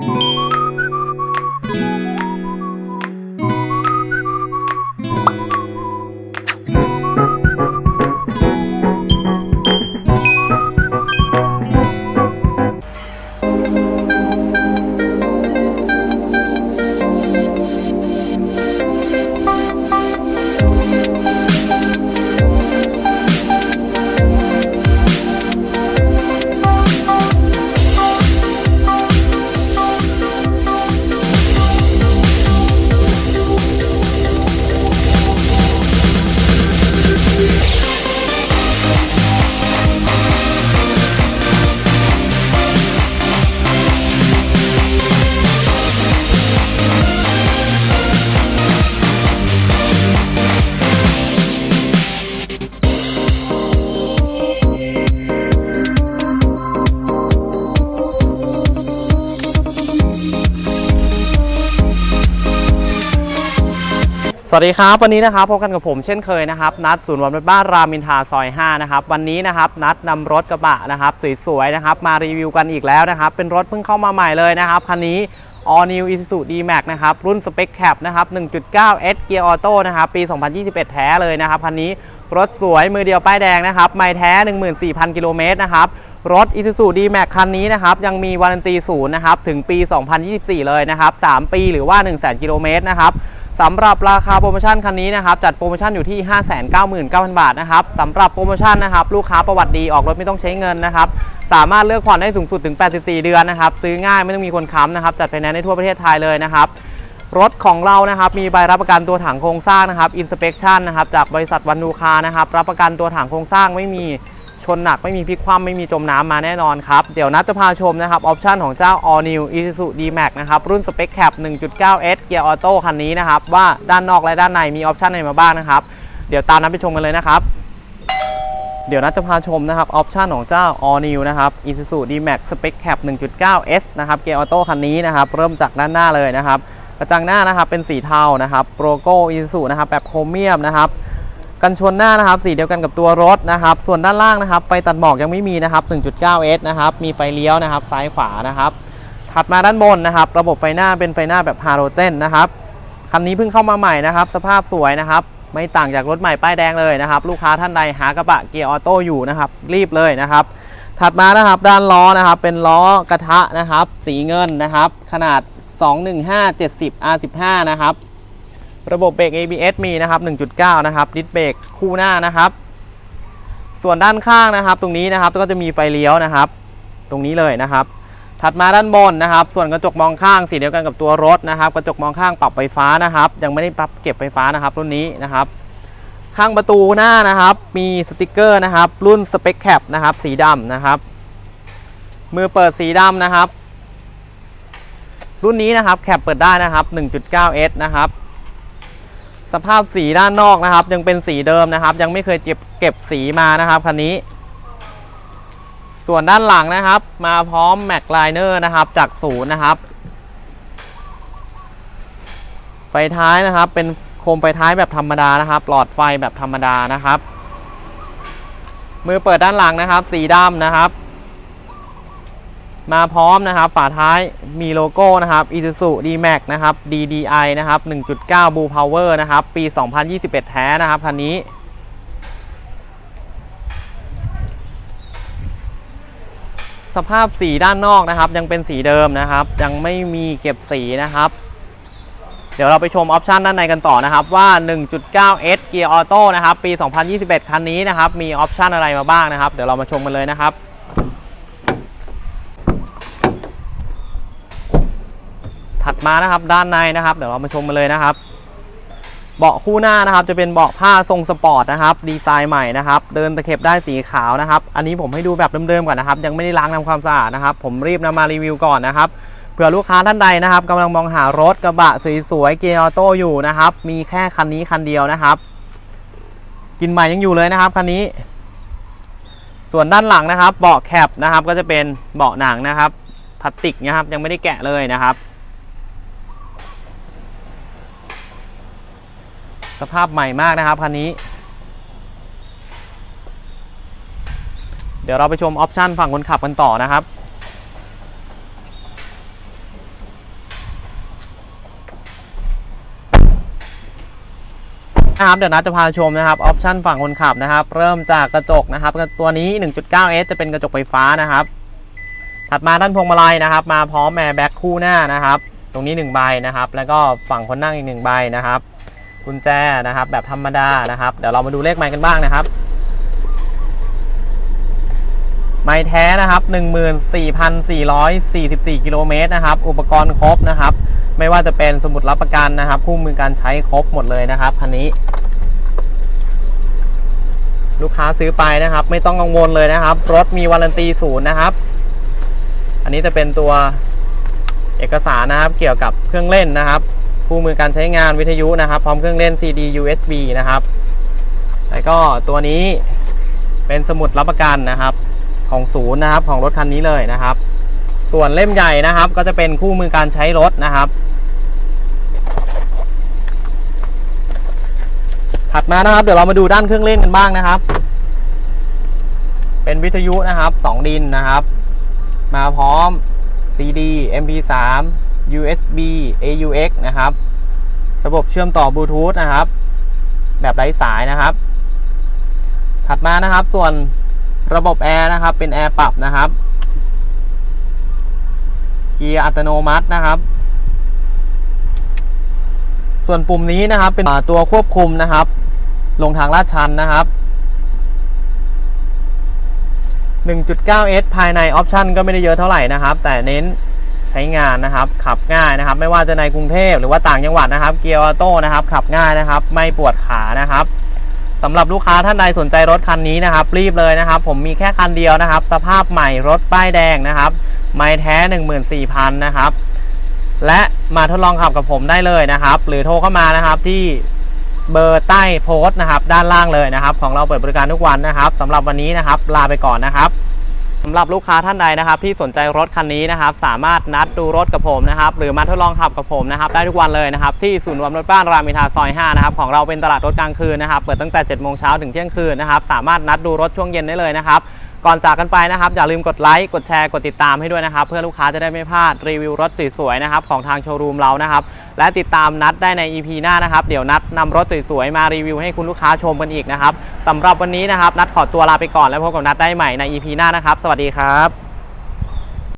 Música สวัสดีครับ วันนี้นะครับพบกันกับผมเช่นเคยนะครับ นัดศูนย์วมรถบ้านรามินทาซอย 5 นะครับ วันนี้นะครับ นัดนำรถกระบะนะครับสวยๆนะครับ มารีวิวกันอีกแล้วนะครับ เป็นรถเพิ่งเข้ามาใหม่เลยนะครับ คันนี้ All New Isuzu D-Max นะครับ รุ่น Spec Cap นะครับ 1.9 S Gear Auto นะครับ ปี 2021 แท้เลยนะครับ คันนี้รถสวยมือเดียวป้ายแดงนะครับ ไม่แท้ 14,000 กิโลเมตรนะครับรถ Isuzu D-Max คันนี้นะครับ ยังมีวารันตีศูนย์นะครับ ถึงปี 2024 เลยนะครับ 3 ปีหรือว่า 100,000 กิโลเมตรนะครับ สำหรับราคาโปรโมชั่นคันนี้นะครับจัดโปรโมชั่นอยู่ที่ 599,000 บาทนะครับสำหรับโปรโมชั่นนะครับลูกค้าประวัติดีออกรถไม่ต้องใช้เงินนะครับสามารถเลือกผ่อนได้สูงสุดถึง 84 เดือนนะครับซื้อง่ายไม่ต้องมีคนค้ำนะครับจัดไฟแนนซ์ได้ทั่วประเทศไทยเลยนะครับรถของเรานะครับมีใบรับประกันตัวถังโครงสร้างนะครับ inspection นะครับจากบริษัทวันดูคานะครับรับประกันตัวถังโครงสร้างไม่มี ชนหนักไม่มีพลิกคว่ำไม่มีจมน้ำมาแน่นอนครับ เดี๋ยวนัดจะพาชมนะครับ ออปชันของเจ้า All New Isuzu D-Max นะครับ รุ่น Spec Cap 1.9S Gear Auto คันนี้นะครับ ว่าด้านนอกและด้านในมีออปชันอะไรมาบ้างนะครับ เดี๋ยวตามนัดไปชมกันเลยนะครับ เดี๋ยวนัดจะพาชมนะครับออปชันของเจ้า All New นะครับ Isuzu D-Max Spec Cap 1.9S นะครับ Gear Auto คันนี้นะครับเริ่มจากด้านหน้าเลยนะครับกระจังหน้านะครับเป็นสีเทานะครับโลโก้ Isuzu นะครับแบบโครเมียมนะครับ กันชนหน้านะครับสีเดียวกันกับตัวรถนะครับ ส่วนด้านล่างนะครับไฟตัดหมอกยังไม่มีนะครับ 1.9S นะครับ มีไฟเลี้ยวนะครับ ซ้ายขวานะครับ ถัดมาด้านบนนะครับ ระบบไฟหน้าเป็นไฟหน้าแบบฮาโลเจนนะครับ คันนี้เพิ่งเข้ามาใหม่นะครับ สภาพสวยนะครับ ไม่ต่างจากรถใหม่ป้ายแดงเลยนะครับ ลูกค้าท่านใดหากระบะเกียร์ออโต้อยู่นะครับ รีบเลยนะครับ ถัดมานะครับด้านล้อนะครับ เป็นล้อกระทะนะครับ สีเงินนะครับ ขนาด 215 70 R15 นะครับ ระบบเบรก ABS มีนะครับ 1.9 นะครับ ดิสเบรกคู่หน้านะครับ ส่วนด้านข้างนะครับ ตรงนี้นะครับก็จะมีไฟเลี้ยวนะครับ ตรงนี้เลยนะครับ ถัดมาด้านบนนะครับ ส่วนกระจกมองข้างสีเดียวกันกับตัวรถนะครับ กระจกมองข้างปรับไฟฟ้านะครับ ยังไม่ได้ปรับเก็บไฟฟ้านะครับ รุ่นนี้นะครับ ข้างประตูหน้านะครับ มีสติกเกอร์นะครับ รุ่น Spec Cap นะครับ สีดำนะครับ มือเปิดสีดำนะครับ รุ่นนี้นะครับแคปเปิดได้นะครับ 1.9S นะครับ สภาพสีด้านนอกนะครับ ยังเป็นสีเดิมนะครับ ยังไม่เคยเก็บเก็บสีมานะครับคันนี้ ส่วนด้านหลังนะครับ มาพร้อมแม็กไลเนอร์นะครับ จากศูนย์นะครับ ไฟท้ายนะครับ เป็นโคมไฟท้ายแบบธรรมดานะครับ หลอดไฟแบบธรรมดานะครับ มือเปิดด้านหลังนะครับ สีดำนะครับ มาพร้อมนะครับ ฝาท้ายมีโลโก้นะครับ Isuzu D-Max นะครับ DDI นะครับ 1.9 Blue Power นะครับ ปี 2021 แท้นะครับคันนี้ สภาพสีด้านนอกนะครับ ยังเป็นสีเดิมนะครับ ยังไม่มีเก็บสีนะครับ เดี๋ยวเราไปชมออปชันด้านในกันต่อนะครับ ว่า 1.9S Gear Auto นะครับ ปี 2021 คันนี้นะครับ มีออปชันอะไรมาบ้างนะครับ เดี๋ยวเรามาชมกันเลยนะครับ ถัด มานะครับด้านในนะครับเดี๋ยวเรามาชมกันเลยนะครับ เบาะคู่หน้านะครับ จะเป็นเบาะผ้าทรงสปอร์ตนะครับ ดีไซน์ใหม่นะครับ เดินตะเข็บได้สีขาวนะครับ อันนี้ผมให้ดูแบบเดิมๆก่อนนะครับ ยังไม่ได้ล้างทำความสะอาดนะครับ ผมรีบนำมารีวิวก่อนนะครับเผื่อลูกค้าท่านใดนะครับกำลังมองหารถกระบะสวยๆเกียร์ออโต้อยู่นะครับ มีแค่คันนี้คันเดียวนะครับ กินใหม่ยังอยู่เลยนะครับคันนี้ ส่วนด้านหลังนะครับ เบาะแคปนะครับ ก็จะเป็นเบาะหนังนะครับพลาสติกนะครับยังไม่ได้แกะเลยนะครับ สภาพใหม่มากนะครับคันนี้ เดี๋ยวเราไปชมออปชันฝั่งคนขับกันต่อนะครับ นะครับ เดี๋ยวนัดจะพาชมนะครับออปชันฝั่งคนขับนะครับ เริ่มจากกระจกนะครับตัวนี้ 1.9S จะเป็นกระจกไฟฟ้านะครับถัดมาด้านพวงมาลัยนะครับ มาพร้อมแอร์แบ็คคู่หน้านะครับ ตรงนี้1ใบนะครับ แล้วก็ฝั่งคนนั่งอีก1ใบนะครับ กุญแจนะครับ แบบธรรมดานะครับ เดี๋ยวเรามาดูเลขไมค์กันบ้างนะครับ ไม้แท้นะครับ 14,444 กิโลเมตรนะครับ อุปกรณ์ครบนะครับ ไม่ว่าจะเป็นสมุดรับประกันนะครับคู่มือการใช้ครบหมดเลยนะครับคันนี้ ลูกค้าซื้อไปนะครับ ไม่ต้องกังวลเลยนะครับ รถมีวารันตีศูนย์นะครับ อันนี้จะเป็นตัวเอกสารนะครับเกี่ยวกับเครื่องเล่นนะครับ คู่มือการใช้งานวิทยุนะครับ พร้อมเครื่องเล่น CD USB นะครับ แล้วก็ตัวนี้เป็นสมุดรับประกันนะครับของศูนย์นะครับของรถคันนี้เลยนะครับ ส่วนเล่มใหญ่นะครับ ก็จะเป็นคู่มือการใช้รถนะครับ ถัดมานะครับเดี๋ยวเรามาดูด้านเครื่องเล่นกันบ้างนะครับ เป็นวิทยุนะครับ 2 ดินนะครับ มาพร้อม CD MP3 USB AUX นะครับ ระบบเชื่อมต่อบลูทูธนะครับ แบบไร้สายนะครับ ถัดมานะครับส่วนระบบแอร์นะครับ เป็นแอร์ปรับนะครับ เกียร์อัตโนมัตินะครับ ส่วนปุ่มนี้นะครับเป็นตัวควบคุมนะครับ ลงทางลาดชันนะครับ 1.9S ภายในออปชันก็ไม่ได้เยอะเท่าไหร่นะครับ แต่เน้น ใช้งานนะครับ ขับง่ายนะครับ ไม่ว่าจะในกรุงเทพหรือว่าต่างจังหวัดนะครับ เกียร์ออโต้นะครับ ขับง่ายนะครับ ไม่ปวดขานะครับสำหรับลูกค้าท่านใดสนใจรถคันนี้นะครับ รีบเลยนะครับ ผมมีแค่คันเดียวนะครับ สภาพใหม่รถป้ายแดงนะครับ ไม่แท้ 14,000นะครับ และมาทดลองขับกับผมได้เลยนะครับ หรือโทรเข้ามานะครับที่เบอร์ใต้โพสต์นะครับ ด้านล่างเลยนะครับ ของเราเปิดบริการทุกวันนะครับสำหรับวันนี้นะครับ ลาไปก่อนนะครับ สำหรับลูกค้าท่านใดนะครับ ที่สนใจรถคันนี้นะครับ สามารถนัดดูรถกับผมนะครับ หรือมาทดลองขับกับผมนะครับ ได้ทุกวันเลยนะครับ ที่ศูนย์รวมรถบ้านรามอินทราซอย 5 นะครับ ของเราเป็นตลาดรถกลางคืนนะครับ เปิดตั้งแต่7โมงเช้าถึงเที่ยงคืนนะครับ สามารถนัดดูรถช่วงเย็นได้เลยนะครับ ก่อนจากกันไปนะครับ อย่าลืมกดไลค์กดแชร์กดติดตามให้ด้วยนะครับ เพื่อลูกค้าจะได้ไม่พลาดรีวิวรถสวยๆนะครับของทางโชว์รูมเรานะครับ และติดตามนัดได้ใน EP หน้านะครับ เดี๋ยวนัดนำรถสวยๆมารีวิวให้คุณลูกค้าชมกันอีกนะครับสำหรับวันนี้นะครับนัดขอตัวลาไปก่อนแล้วพบกับนัดได้ใหม่ใน EP หน้านะครับ สวัสดีครับ